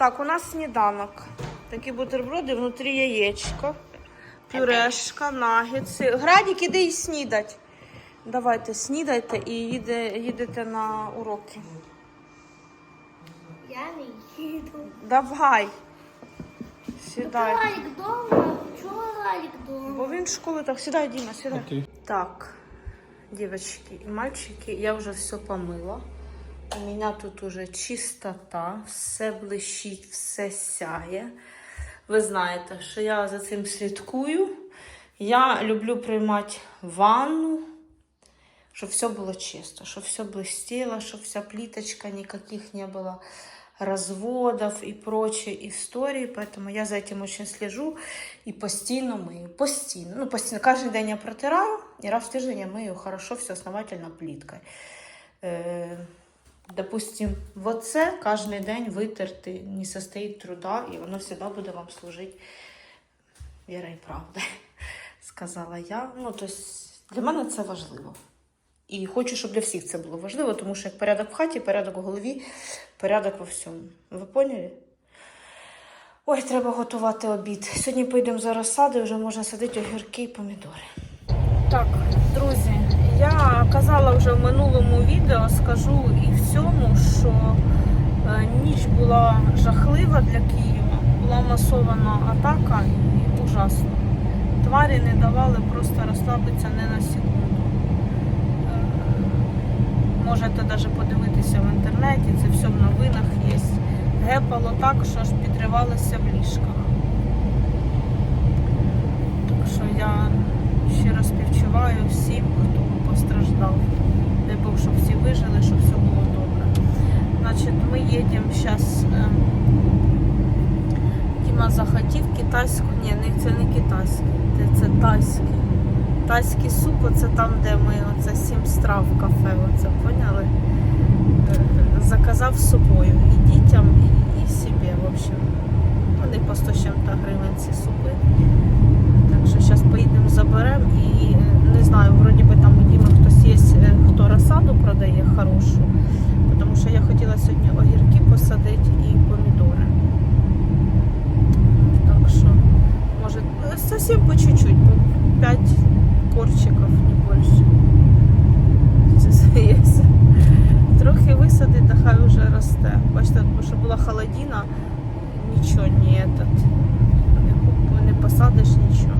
Так, у нас сніданок. Такі бутерброди, внутрі яєчко, пюрешка, нагетси. Градік, іди і снідать. Давайте, снідайте і їде, їдете на уроки. Я не їду. Давай. Сідай. Ралік вдома. Чого Ралік вдома? Бо він в школу так сідай, Діма, сідай. Окей. Так, девочки и мальчики, я вже все помила. У мене тут уже чистота, все блищить, все сяє. Ви знаєте, що я за цим слідкую. Я люблю приймати ванну, щоб все було чисто, щоб все блестело, щоб вся плиточка, никаких не было разводов и прочей истории. Поэтому я за этим очень слежу и постійно мию. Постійно. Ну, постійно. Кожен день я протираю, і раз в тиждень я мию хорошо, все основательно пліткою. Допустим, вот це кожен день витерти не состоїть труда, і воно завжди буде вам служити вірою і правдою, сказала я. Ну, тобто, для мене це важливо. І хочу, щоб для всіх це було важливо, тому що як порядок в хаті, порядок у голові, порядок во всьому. Ви поняли? Ой, треба готувати обід. Сьогодні поїдемо за розсади, вже можна садити огірки і помідори. Так, друзі, я казала вже в минулому відео, скажу і в цьому, що е, ніч була жахлива для Києва, була масована атака і ужасно. Тварі не давали просто розслабитися не на секунду. Е, Можете навіть подивитися в інтернеті, це все в новинах є. Гепало так, що аж підривалося в ліжках. Так що я щиро співчуваю всім, хто постраждав. Дай Бог, щоб всі вижили, щоб все було добре. Значить, ми їдемо зараз. Діма захотів китайську. Ні, це не китайський, це, тайський. Тайський суп, це там, де ми оце сім страв кафе, оце поняли? Е, Заказав з собою і дітям, і, і собі. В общем, вони по 100 чим-то гривень ці супи. Так що зараз поїдемо заберемо і е, не знаю, вроді би там у Діми хтось є, е, хто розсаду продає хорошу. Тому що я хотіла сьогодні огірки посадити і помідори. Так що, може, зовсім по чуть-чуть, по 5 корчиків, не більше. Трохи висадить, та хай вже росте. Бачите, тому що була холодина, нічого не, этот, посадиш нічого.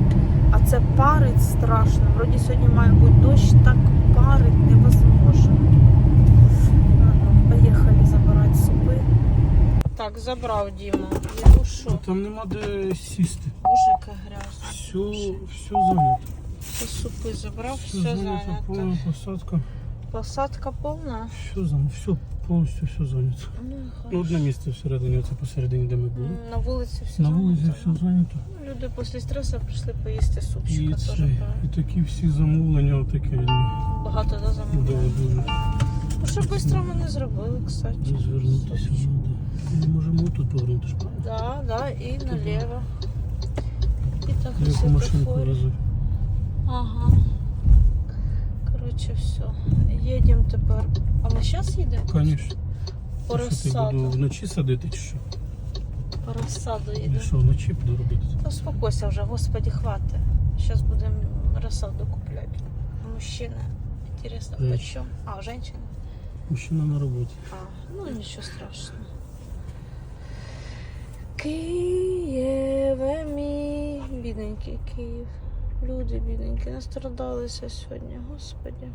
А це парить страшно. Вроді сьогодні має бути дощ, так парить невозможно. Ладно, поїхали забирати супи. Так, забрав Діма. Ну що, Там нема де сісти. боже, яка грязь. Все, все зайнято. Все супи забрав, Все зайнято. повна посадка. Посадка повна. Все зайнято, все, повністю все зайнято. Ну, Ну, одне місце всередині, оце посередині, де ми були. На вулиці все На вулиці все зайнято. Ну, Люди після стресу прийшли поїсти супчика І, це, і такі всі замовлення, отакі. Багато да, Да, дуже. Ну, що швидко ми не зробили, кстати. Де звернутися треба. Можемо тут повернути ж. Да, да, і наліво. І так все машинку везуть. Ага. Коротше, все. Їдемо тепер. А ми зараз їдемо? Звісно. По Що ти буду розсаду. вночі садити чи що? По розсаду Я їдемо. що, вночі буду робити? Успокойся вже, господи, хватить. Зараз будемо розсаду купляти. Мужчина. Интересно, Женщина. почем? А, женщина? Мужчина на роботі. А, ну нічого страшного. Києве мій, бідненький Київ. Люди бідненькі, настрадалися сьогодні, господі.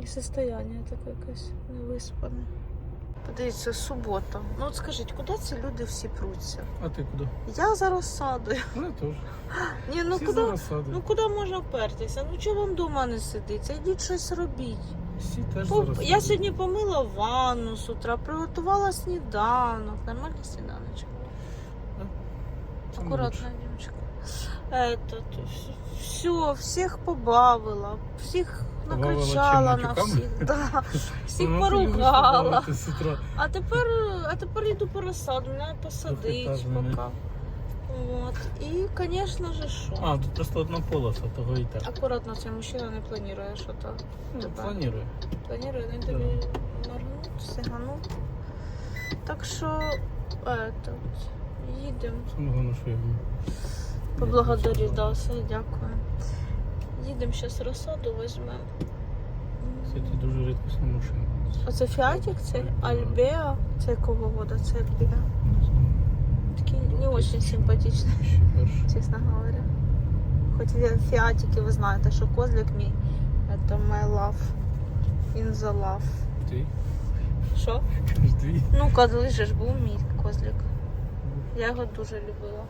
І состояння таке якесь невиспане. Подивіться, субота. Ну от скажіть, куди ці люди всі пруться? А ти куди? Я за розсадою. Ну, я теж. Ні, ну Всі куди? зараз садять. Ну куди можна впертися? Ну чого вам вдома не сидиться? Йдіть щось робіть. Всі теж По- зараз Я сьогодні помила ванну з утра, приготувала сніданок. Нормальний сніданочок. Саме Акуратно, Дімочка. Этот, все, всіх побавила, всіх накричала на всіх. Да. Всіх Ну, поругала. А тепер, а тепер йду по розсаду, мене посадить поки. Вот. І, звісно ж, що? А, тут просто одна полоса, того і так. Акуратно, цей мужчина не планує, що то. Ну, планирую. Планує він тобі моргнуть, сигануть. Так що Этот, їдемо. Я йому Поблагодарю, да, все, дякую. Їдемо зараз розсаду візьмемо. Кстати, дуже рідкісна машина. Оце фіатик, це Альбеа. Це якого года? Це Альбеа. Такий не очень симпатичний, чесно говоря. Хоч я фіатики, ви знаєте, що козлик мій. Это my love. In the love. Твій? Що? Ну, коли ж був мій козлик. Я його дуже любила.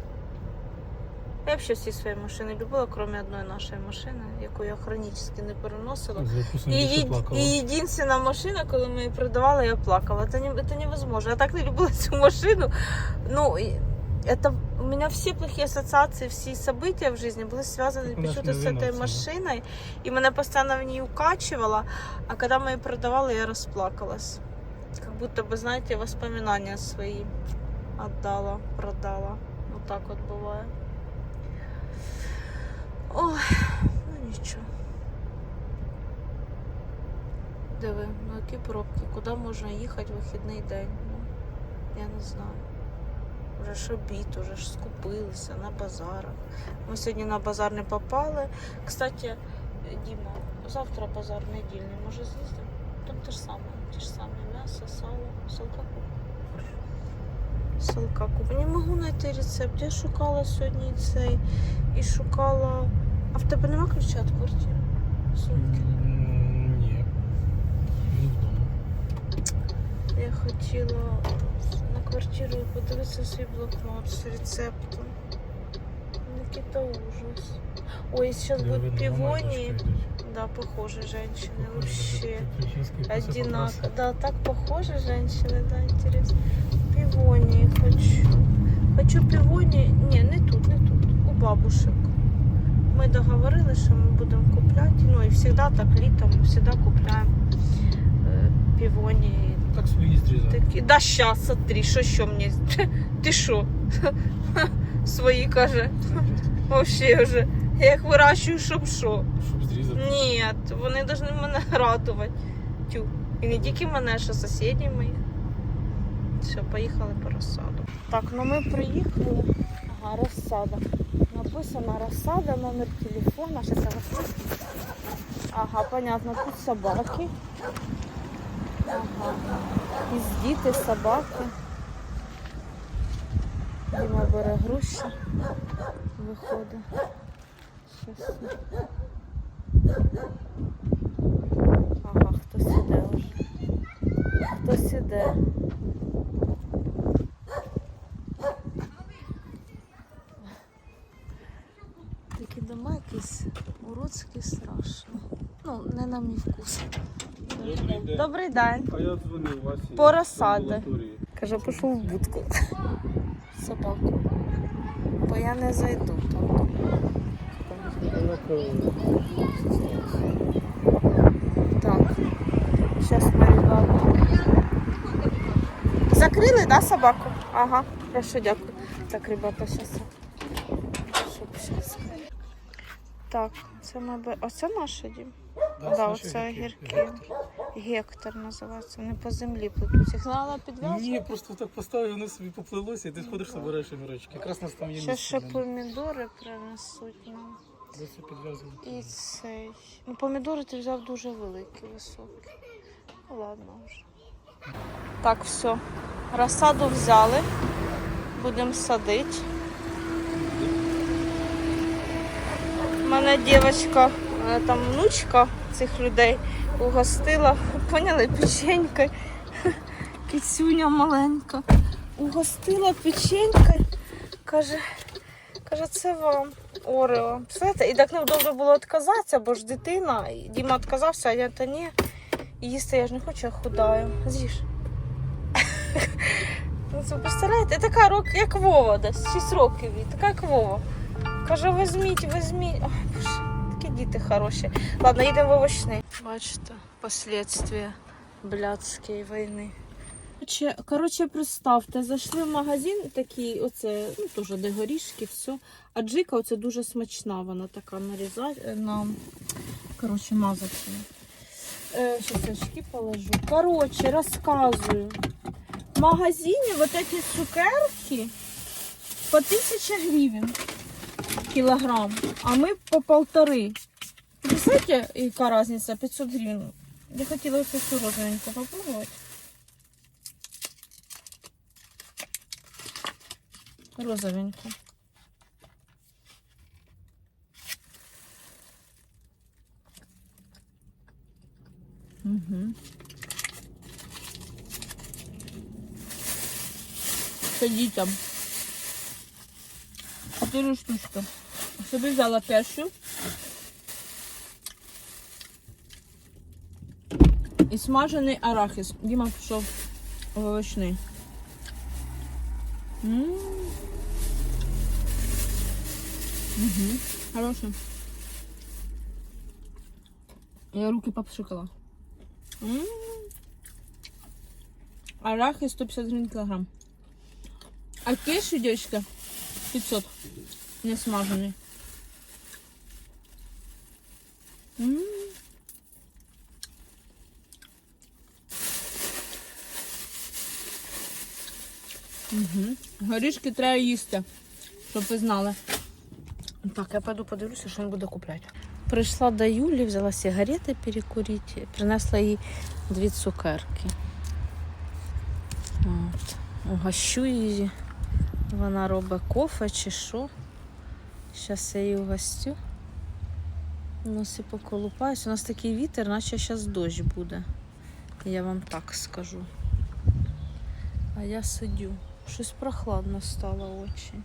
Я взагалі всі свої машини любила, крім одної нашої машини, яку я хронічно не переносила. За яку саме І, більше і, плакала. і єдина машина, коли ми її продавали, я плакала. Это, не, это невозможно. Я так не любила цю машину. Ну, и это, у меня все плохие ассоциации, все события в жизни были связаны Так вона ж почему-то не с этой виносила. машиной. И меня постоянно в ней укачивало. А когда мы ее продавали, я расплакалась. Как будто бы, знаете, воспоминания свои отдала, продала. Вот так вот бывает. Ой, ну ничего. Диви, ну які пробки, куди можна їхати в вихідний день? Ну, я не знаю. Вже ж обід, уже ж скупилися на базарах. Ми сьогодні на базар не попали. Кстати, Діма, завтра базар недільний, може з'їздимо? Там те ж саме, те ж саме м'ясо, сало, салка купимо. Салка купимо. Не можу знайти рецепт. Я шукала сьогодні цей і шукала. А в тебе нема ключа від квартири? Сумки. Ні. Не вдома. Я хотіла на квартиру подивитися свій блокнот з рецептом Який то ужас. Ой, зараз Де будуть видно, півоні. мамочка йдуть. Да, похожи женщины Похоже, вообще. даже прически и косы Одинаково. покрасы. Да, так похожи женщины, да, интересно. Пивонии хочу. Хочу пивонии. Не, не тут, не тут. У бабушек. Ми договорились, що ми будемо купляти. Ну і завжди так літом ми завжди купляємо е, півонії. Так свої зрізати. Такі. Да, щас, смотри, що що мені? Ти що? Свої каже. Вообще вже. Я їх вирощую, щоб що. Щоб зрізати. Ні, вони повинні мене радувати. Тю. І не тільки мене, що сусіді мої. Все, поїхали по розсаду. Так, ну ми приїхали. Ага, розсада. Написано розсада, номер телефона. Щас я Ага, понятно, тут собаки. Ага. І діти, собаки. Діма бере груші. Виходить. Щас. Ага, хтось іде вже. Хтось іде. Такі дома якісь уродські страшно. Ну, не на мій вкус. Добрий день. Добрий день. А я дзвонив вас. По розсади. Каже, пішов в будку. Собаку. Бо я не зайду там. Так. Мы, ребята. Закрили, да, собаку? Ага, хорошо, дякую. Так, ребята, щас. Так, це мабуть. Оце наше дім? Да, оце огірки. Гектор називається. Вони по землі плетуть. Їх треба підв'язати. Ні, просто так поставив, воно собі поплилося, і ти сходиш, собираєш огірочки. Якраз нас там є Ще ще місце. помідори принесуть нам. Десь все підв'язувати. І цей. Ну, помідори ти взяв дуже великі, високі. Ну, ладно вже. Так, все. Розсаду взяли. Будемо садити. У мене дівчинка, е, там внучка цих людей угостила. Поняли, печенькою. Кицюня маленька. Угостила печенькою. Каже, каже, це вам. Орео. Представляєте? І так невдобно було відказатися, бо ж дитина. Діма відказався, а я та ні. Їсти я ж не хочу, я худаю. З'їж. Ну, це представляєте, така рок, як Вова десь, 6 років, така як Вова. Каже, візьміть, візьміть. Ой, боже, такі діти хороші. Ладно, їдемо в овочний. Бачите, последствия блядської війни. Короче, представте, зайшли в магазин такий, оце, ну теж де горішки, все. А джика оце дуже смачна, вона така нарізає на короче, мазати. Е, очки положу. Короче, розказую. магазине вот эти цукерки по 1000 гривен килограмм, а мы по полторы. Представляете, яка разница? 500 гривен. Я хотела ось цю розовеньку попробовать. Розовеньку. Угу. Сидіть там. Чотири штучки. Собі взяла першу. І смажений арахіс. Діма пішов овочний. М. Мгм. Хороший. Я руки попшикала. М. Арахис 150 гривен килограмм. А кешью, девочка, 500. Не смаженный. Угу. Горішки треба їсти, щоб ви знали. Так, я пойду подивлюся, що він буде купляти. Прийшла до Юлі, взяла сигарети перекурити, принесла їй дві цукерки. От. Угощу її. Вона робить кофе чи що. Зараз я її угостю. Носи поколупаюсь. У нас такий вітер, наче зараз дощ буде. Я вам так скажу. А я сидю. Щось прохладно стало очень.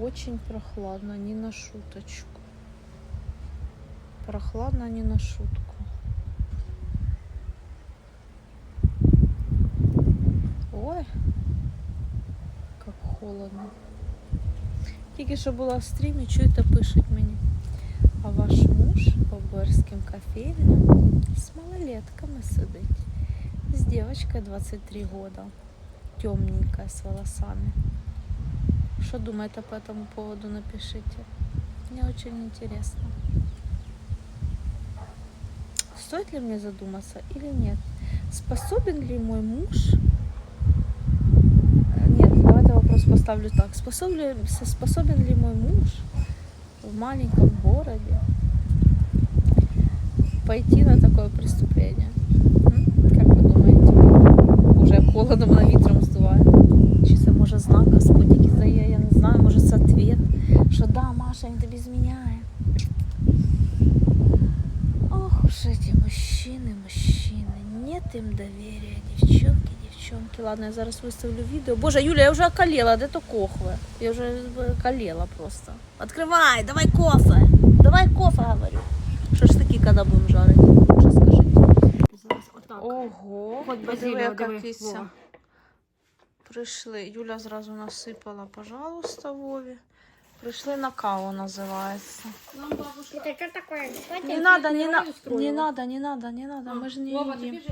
Очень прохладно, не на шуточку. Прохладно не на шутку. Ой, как холодно. Тільки що була в стрімі, чуєте, пишуть мені. А ваш муж по Берським кофейням з малолетками сидить. С девочкой 23 года. Темненькая, с волосами. Что думаете по этому поводу, напишите. Мне очень интересно. Стоит ли мне задуматься или нет? Способен ли мой муж... Нет, давайте вопрос поставлю так. Способен ли, способен ли мой муж в маленьком городе пойти на такое преступление? Как вы думаете? Уже холодом на це може знак Господь який дає, я не знаю, може це ответ, що да, Маша, він тобі зміняє. Ох уж эти мужчины, мужчины. Нет им доверия, девчонки, девчонки. Ладно, я зараз виставлю відео. Боже, Юля, я вже околела, де то кохве? Я вже околела просто. Открывай, давай кофе. Давай кофе, говорю. Що ж такі, коли будемо жарити? Що скажіть? Отак. Ого, От подиви, базиліо, Прийшли. Юля зразу насипала, пожалуйста, Вові. Прийшли на каву, називається. Нам бабушка. Это такое? Не надо, не надо, не надо, не надо, не надо, ми ж не значить.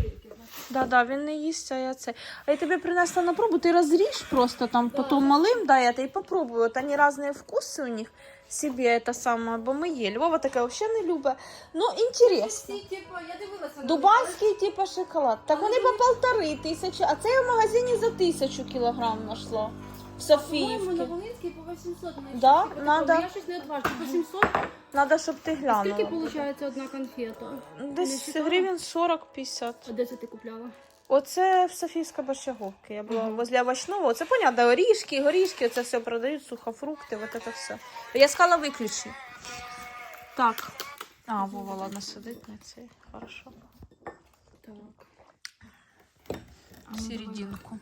Да, да, він не їсть, а я це. А я тобі принесла на пробу, ти розріж просто там, потім малим дай это, і попробуй. От вони різні вкуси у них собі це саме, бо ми є. Львова таке взагалі не любить. Ну, інтересно. Типу, я дивилася. на Дубайський типу шоколад. Так вони по полтори тисячі, а це я в магазині за тисячу кілограм знайшла. В По-моєму, на Софіївці. Волинській по 800 знайшла. Да? Типу, Надо. такого. Я щось не одважу. По 700. Надо, щоб ти Скільки виходить одна конфета? Десь гривень 40-50. А де це ти купляла? Оце в Софійська Борщаговки. Я була возле овочного. Це понятно, орішки, горішки, це все продають, сухофрукти, от це все. Я сказала виключи. Так. А, Вова, ладно, сидить на цей. Хорошо. Так. Серединку.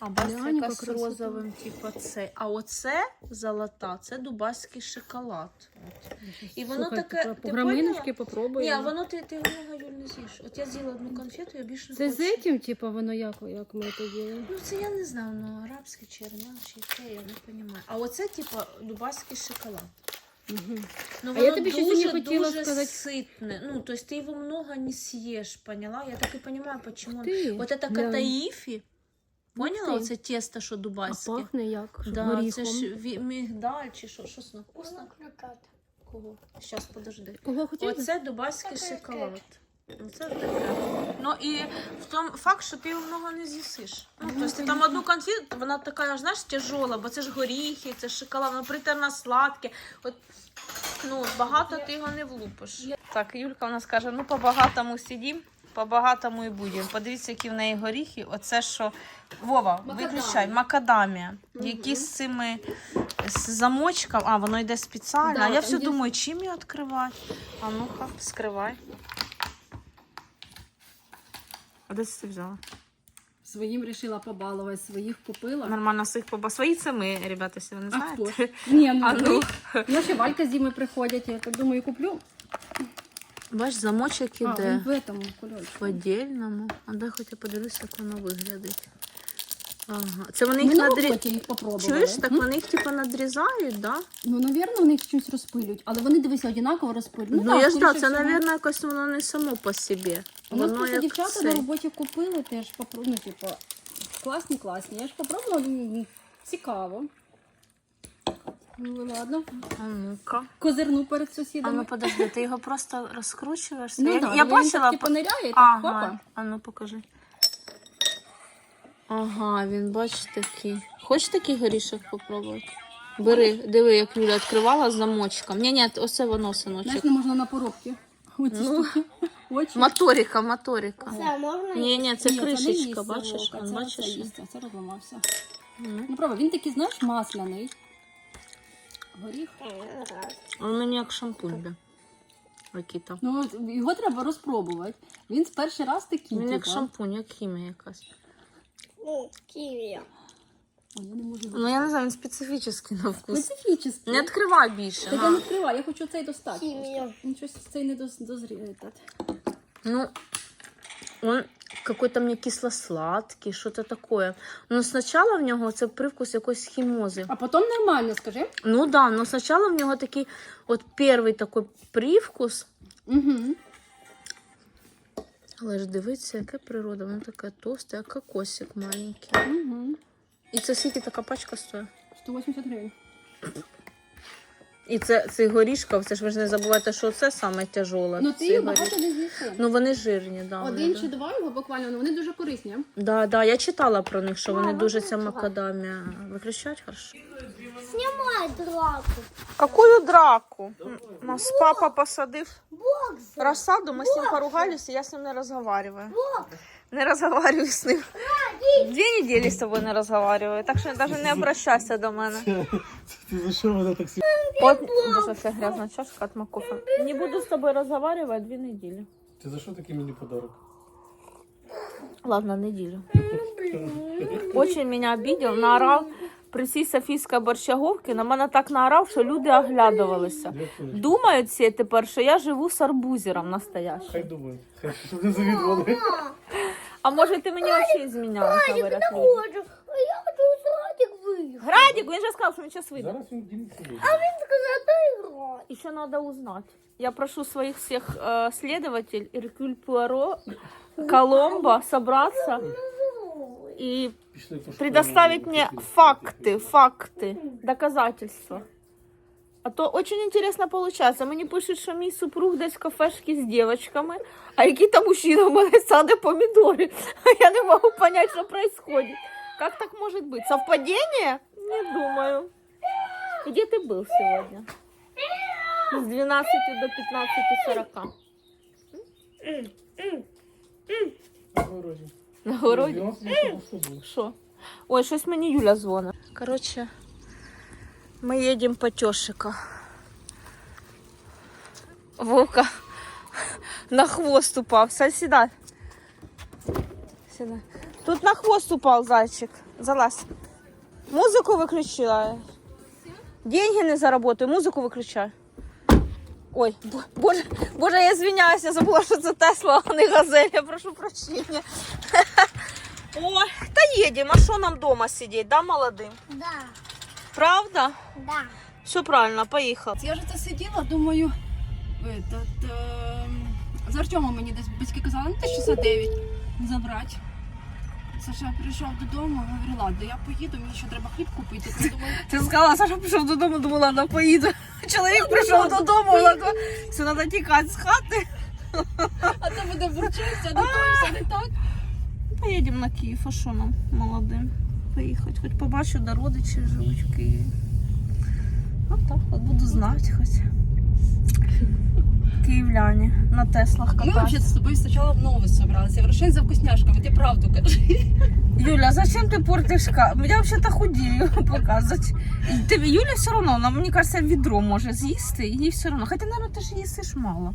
А Глянь, бачите, яка яка з красота. розовим, типу, цей. А оце золота, це дубайський шоколад. От. І воно Слухай, таке. по- Ти По граминочки поняла? попробуй. Ні, воно ти, ти много Юль не з'їш. От я з'їла одну конфету, я більше не Це хочу. з этим, типу, воно як, як ми це робимо? Ну, це я не знаю, ну арабський чи армянський, це я не розумію. А оце, типу, дубайський шоколад. Угу. Ну, А воно я тобі ще дуже, сьогодні хотіла дуже сказати- ситне. Ну, то есть ты его много не съешь, поняла? Я так и понимаю, почему. Ти, Вот это глянь. катаїфі, поняла? ти. Оце тесто, що А пахне як? Да, Горіхом. це ж ві- мігдаль чи що, що це вкусно? Кого? Щас, подожди. Кого хотіла? Оце дубайський шоколад. Ну, Це таке. Ну і в тому факт, що ти його много не з'їсиш. Ну, тобто ти там одну конфету, вона така, знаєш, тяжола, бо це ж горіхи, це ж шоколад, воно притерно сладке. От, ну, багато ти його не влупиш. Так, Юлька у нас каже: ну по-багатому сидім, по-багатому і будемо. Подивіться, які в неї горіхи. Оце що. Вова, виключай, макадамія. Які з цими з замочком. А, воно йде спеціально. Да, а я все є- думаю, чим її відкривати. А ну-ка, скривай. А де це взяла? Своїм рішила побалувати, своїх купила. Нормально своїх поба. Свої це ми, ребята, якщо ви не знаєте. Ні, ну, А ну. ну ще Валька з Дімою приходять, я так думаю, куплю. Бач, замочок А, він в этому кульочку. в отдельному. А дай хоч я як воно виглядить. Ага. Це вони Ми їх на надрі... роботі їх попробували. Чуєш, так М? вони їх типу надрізають, да? Ну, навірно, вони їх щось розпилюють, але вони дивися однаково розпилюють. Ну, так, я ж так, це, мабуть, якось воно не само по собі. У нас просто дівчата на роботі купили теж, попро- ну, типу, класні, класні. Я ж попробувала, м, цікаво. Ну, ладно, А ну-ка. козирну перед А сусідами. ну подожди, ти його просто розкручуєш? Ну, я да, я він бачила. так, типу, ниряє, так, Ага. хопа. А ну покажи. Ага, він бач такий. Хочеш такий горішок попробувати? Бери, диви, як Юля відкривала з замочком. Ні, ні, оце воно, Знаєш, синочок. не можна на поробки. Оці Ну. штуки. Очі. Моторика, моторика. Це можна? Ні, ні, це Ні, не кришечка, їсться, бачиш? Вовка, Он, це, бачиш? Це, це розламався. Ну. Ну, правда, він такий, знаєш, масляний. Горіх. Он мені як шампунь, да. Ракіта. Ну, от його треба розпробувати. Він з перший раз такий. Він як типа. шампунь, як хімія якась. Ну, ківі. Ой, я не можу Ну я не знаю, він специфічний на вкус. Специфічний. Не відкривай більше. Та я не відкриваю, я хочу цей достати. Хімія. Він щось цей не доз- дозріє. Ну, он какой-то мне кисло-сладкий, что-то такое. Но сначала в нього це привкус якоїсь хімози. А потім нормально, скажи. Ну да, но сначала в нього такий от перший такий привкус. Угу. Але ж дивіться, яка природа, воно таке товсте, як кокосик маленький. Угу. І це скільки така пачка стоїть? 180 гривень. І це цей горішка, це ж ви ж не забувайте, що це саме тяжоле. Ну ти їх багато не з'їси. Ну вони жирні, да. Один вони, чи два його буквально, ну вони дуже корисні. да. Да, да, я читала про них, що вони дуже ця макадамія. Виключать хорошо? Знімай драку. Какую драку? Нас папа посадив Бокс. рассаду, мы с ним поругались, и я с ним не разговариваю. Бокс. Не разговариваю с ним. Две недели с тобой не разговариваю, так что даже не обращайся до мене. Ти за що вона так вся грязная чашка от макофа. Не буду с тобой разговаривать две недели. Ти за що такий мені подарок? Ладно, неделю. Очень меня обидел, наорал при цій Софійській борщаговці, на мене так наорав, що люди оглядувалися. Думають всі тепер, що я живу з арбузером настоящим. Хай думають. Хай не завідували. А може ти мені взагалі зміняла, говорять люди. Хочу. А я хочу у садик виїхати. Градик, він же сказав, що він зараз вийде. Зараз він дінеться вийде. Він сказав, дай грати. Еще надо узнать. Я прошу своих всех э, следователей, Иркюль Пуаро, Коломбо, собраться и Пішли по школі. предоставить мне факты, факты, доказательства. А то очень интересно получается. Мені пишуть, що мій супруг десь в кафешці з дівчатками, а який там мужчина в мене саде помідори. А я не можу понять, що происходит. Как так может быть? Совпадение? Не думаю. Где ты был сегодня? С 12 до 15.40. На городі. На городі? 12 я з тобою. Що? Ой, щось мені Юля дзвонить. Коротше, ми їдемо по тьошика. Вовка на хвост упав. Сядь, сідай. Сідай. Тут на хвост упав зайчик. Залазь. Музику виключила. Деньги не заработаю, музику виключай. Ой, бо- боже, боже, я звиняюся, я забула, що це Тесла, а не газель. Я прошу прощення. Ой, та їдемо, а що нам вдома сидіти, да, молодим? Да, Правда? да. Все правильно, поїхав. Я вже це сиділа, думаю, этот, е, з Артемом мені десь батьки казали, ну ти часа 9 забрати. Саша прийшов додому, говорю, ладно, я поїду, мені ще треба хліб купити. Я думаю, Ти сказала, Саша пішов додому, думала, ладно, поїду. Чоловік прийшов додому, ладно, все, треба тікати з хати. А це буде бурчиться, а не то, все не так. Поїдемо на Київ, а що нам молодим? Поїхати, хоч побачу, де родичі живуть в Києві. А так, от буду знати хоч. Київляні на Теслах Ми катаються. взагалі з тобою спочатку в нову собралися. В Рошень за вкусняшками, ти правду кажи. Юля, зачем ты портишь ка? Я вообще-то худею показывать. Ти, Юля все равно, вона, мені кажется, відро може з'їсти, і їй все равно. Хоча, наверное, ти ж їсиш мало.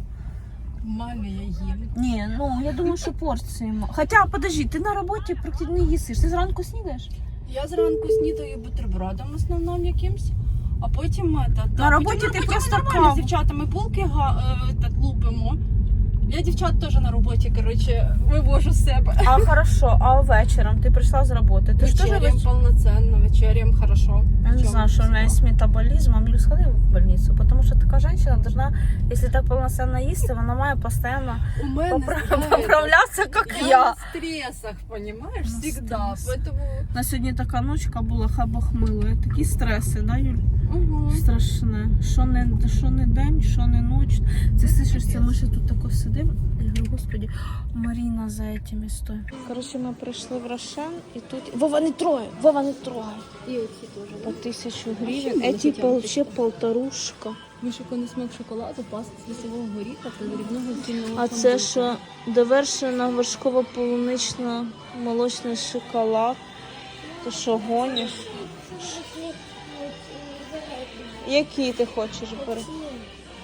Мамі я їм. Ні, ну я думаю, що порції мало. Хоча, подожди, ти на роботі практично не їсиш. Ти зранку снідаєш? Я зранку снідаю бутербродом основним якимсь, а потім е, та, та, На роботі потім, ти потім просто нормально каву. з дівчатами булки га, е, так лупимо. Я дівчат теж на роботі, коротше, вивожу з себе. А хорошо, а вечором ти прийшла з роботи. Ти ж теж Вечерям веч- повноценно, вечерям хорошо. Я не Чому? знаю, что у меня есть метаболизм, а сходи в больницу, потому что такая женщина должна, если так полноценно есть, она має постоянно У мене знаєте, поправляться, как я, я. на стресах, понимаешь, На всегда. Поэтому... На сьогодні така ночка була, хай Бог милує. Такі стреси, да, Юль? Угу. Страшне. Що не, що не день, що не ніч. Ти слышиш, це ми ще тут тако сидимо. Я говорю, господи, Маріна за этими стоїть. Коротше, ми прийшли в Рошен і тут. Вова не трогай, Вова не трогай. І оці теж. По тисячу Вообще гривень. не Эти захотіла вообще полторушка. Вишуканий смак шоколаду, паста з лісового горіха та дрібного цінного А це що довершена вершково-полунична молочний шоколад. Ти що гониш? Які ти хочеш бери?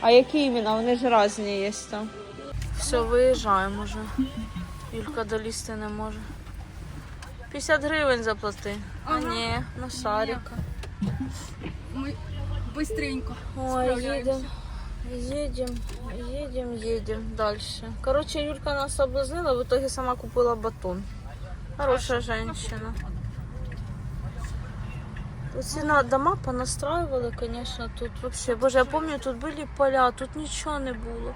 А які іменно? Вони ж різні є там. Все, виїжджаємо вже. Юлька долізти не може. 50 гривень заплати. А ні, на шарика. Ми быстренько Ой, справляємося. едем, едем, едем, едем дальше. Короче, Юлька нас соблазнила, в итоге сама купила батон. Хорошая женщина. Ці на дома понастраивали, конечно, тут вообще. Боже, я помню, тут были поля, тут нічого не було.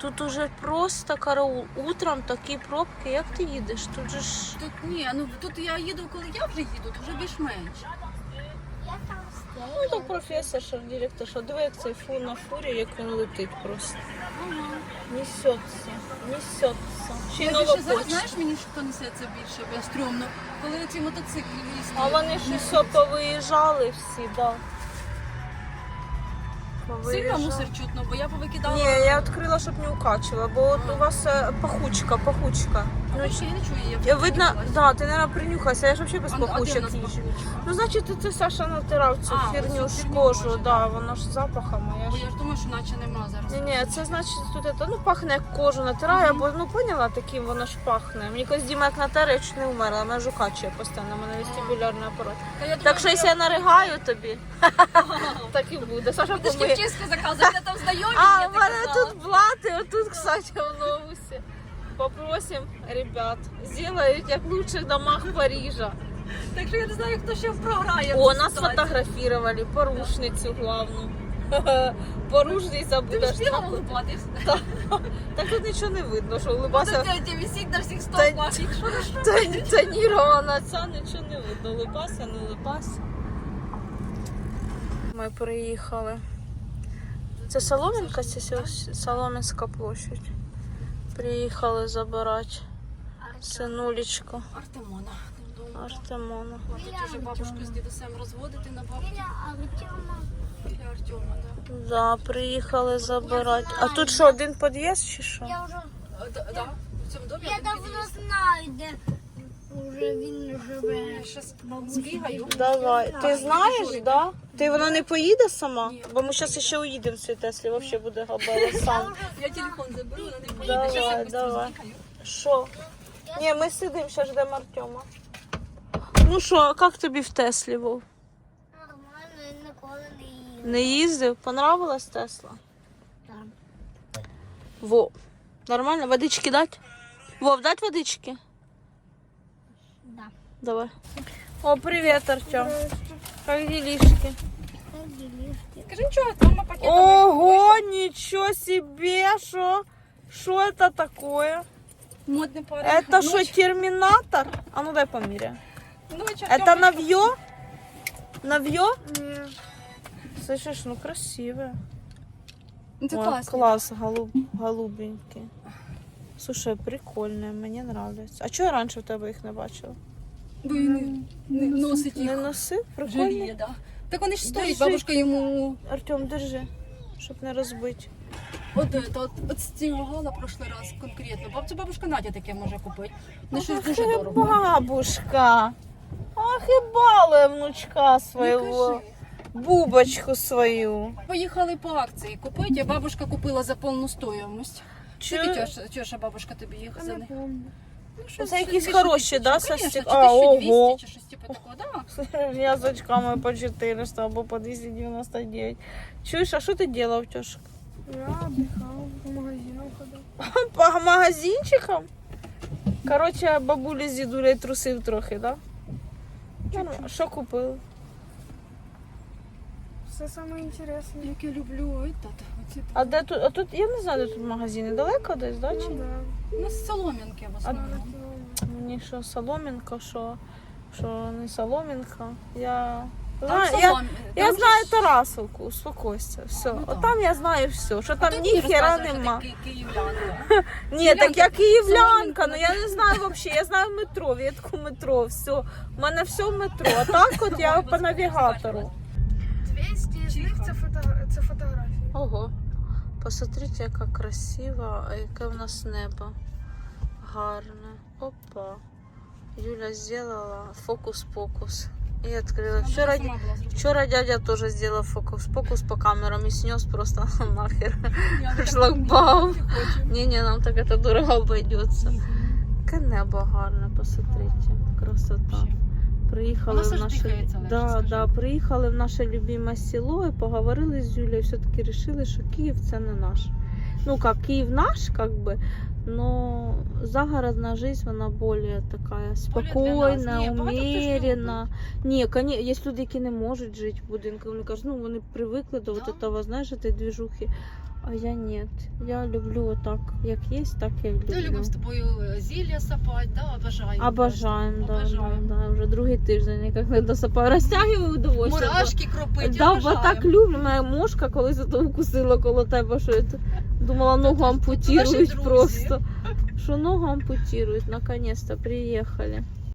Тут уже просто караул. Утром такі пробки, як ти їдеш? Тут же ж. Тут ні, ну тут я їду, коли я вже їду, то вже більш-менш. Ну, то професор, що директор, що диви, як цей фу на фурі, як він летить просто. Несеться, несеться. Ще й нова зараз, почта. знаєш, мені що несеться більше, бо стрьомно. Коли ці мотоцикли їздять. А вони ж все повиїжджали всі, да. Сильно мусор чутно, бо я повикидала. Ні, я відкрила, щоб не укачила, бо от у вас е, пахучка, пахучка. Ну, ще я не чую, я видно, да, ти, наверное, принюхайся, я ж взагалі без пахучок їжджу. Ну, значить, це Саша натирав цю А, оцю ж херню кожу, да, воно ж запахом, а я Бо ж... я ж думаю, що наче нема зараз. Ні, ні, це значить тут это, ну пахне як кожу натирає, бо ну поняла таким воно ж пахне. Мені якось Діма як натере, я чуть не вмерла, мене жукачує постійно, у мене вестибулярний апарат. Та я Так що якщо я наригаю тобі, так і буде. Саша Ти ж помиє. заказуєш, я там знайомі, А, у мене тут блати, отут, кстати, в новусі Попросим ребят, сделают як в лучших домах Парижа. Так що я не знаю, хто ще програє. в О, цій нас ситуації. фотографировали, порушницю главну. Порушниця Ти будеш. ж бігом улыбатись. Так тут нічого не видно, що Тут улыбався. тетя висить на всіх стовпах. Якщо не що. Тон- Тонірована ця нічого не видно. Улыбався, не улыбався. Ми приїхали. Це Солом'янка, це сьо- Солом'янська площадь. Приїхали забирати синулечку Артемона. Артемона. Хватить уже бабушку з дідусем розводити на бабку Біля Артема. да. Да, приїхали забирати. А тут що, один під'їзд чи що? Я вже да, да. В цьому домі я один давно під'їзд. знаю, де вже він живе. Я щас збігаю. Давай. Ти знаєш, да? Ти вона не поїде сама? Ні. Бо ми зараз ще уїдемо в цій Теслі, взагалі буде габела сам. Я телефон заберу, вона не поїде. Давай, давай. Що? Ні, ми сидимо, ще ждемо Артема. Ну що, як тобі в Теслі, Вов? Нормально, я ніколи не їв. Не їздив? Понравилась Тесла? Так. Во. Нормально? Водички дать? Вов, дать водички? Да. Давай. О, привет, Артем. Как делишки? Скажи, нічого, мама пакетом. Ого, ничего себе, что? Что это такое? Модний парень. Это что, терминатор? А ну дай померяю. Ночь, Это навье? Навье? Ні. Слышишь, ну красивое. Ну, Це Ой, класно. клас, голуб, голубенький. Слушай, прикольне, мені нравиться. А чого я раніше в тебе їх не бачила? Бо він не, не носить їх. Не носив? Жаліє, да. Так вони ж стоять, Держи. бабушка йому Артем, держи, щоб не розбити. От, от, от, от з прошлий раз конкретно. Бабця бабушка Надя таке може купити. Не щось дуже і дорого. бабушка. Ах, і балує внучка Не свого. кажи. Бубочку свою. Поїхали по акції купити, а бабушка купила за повну стоїмость. Чи- Скільки тьоша, тьоша бабушка тобі їх за них? Ну, щось Це якісь хороші, да, Ну, со конечно, А, ого. чи щось типу такого, да. Я з очками по 400 або по 299. Чуєш, а що ти робив, Тьошик? Я отдыхал, по магазину ходил. По магазинчикам? Коротше, бабулі з дідулею трусив трохи, так? Да? Ну, Що купили? Все самое интересное. Як я люблю этот, оці, А де тут? А тут я не знаю, де тут магазини. Далеко десь, да? Чи? да. у нас соломінки в основному. Мені що соломінка, що, що не соломінка. Я, Там знаю, я, соломі- я там знаю ж- Тарасовку, успокойся. Все. Ну, От там я знаю все. Що там ти ні мені хера що нема. ти ки- київлянка. Ні, так я київлянка, ну я не знаю взагалі. Я знаю метро, ветку метро, все. У мене все в метро. А так от я по навігатору. 200 из них це, фото... це фотографії. Ого. Посмотрите, яка красива, а яке в нас небо. Гарне. Опа. Юля зробила фокус-покус. І відкрила. Вчора, Сама вчора дядя теж зробив фокус-покус по камерам і снес просто нахер. Шлагбаум. Не-не, нам так это дорого обойдется. Яке небо гарне, посмотрите. Красота. Вообще. Приїхали Воно в все ж наше дихається легше, да, скажи. да, приїхали в наше любиме село і поговорили з Юлею. Все-таки вирішили, що Київ це не наш. Ну как, Київ наш, как бы, но загородная жизнь, вона более такая спокійна, Ні, багато хто ж умерена. Ні, коні, є люди, які не можуть жити в будинку. Вони кажуть, ну вони привикли до Да. вот этого, знаєш, этой движухи. А я нет. Я люблю так, як є, так я люблю. Ми любимо з тобою е, зілля сапати, да, обожаємо. Обожаем, да, Обожаємо. да, да. Уже другий тиждень ніяк не досипаю. Розтягую удовольствие. Мурашки кропить, Да, бо обожаємо. так люблю. Моя мошка колись ото укусила коло тебе, що я т- думала, ногу Наші ампутирують друзі. просто. Що ногу ампутирують, наконец-то приїхали.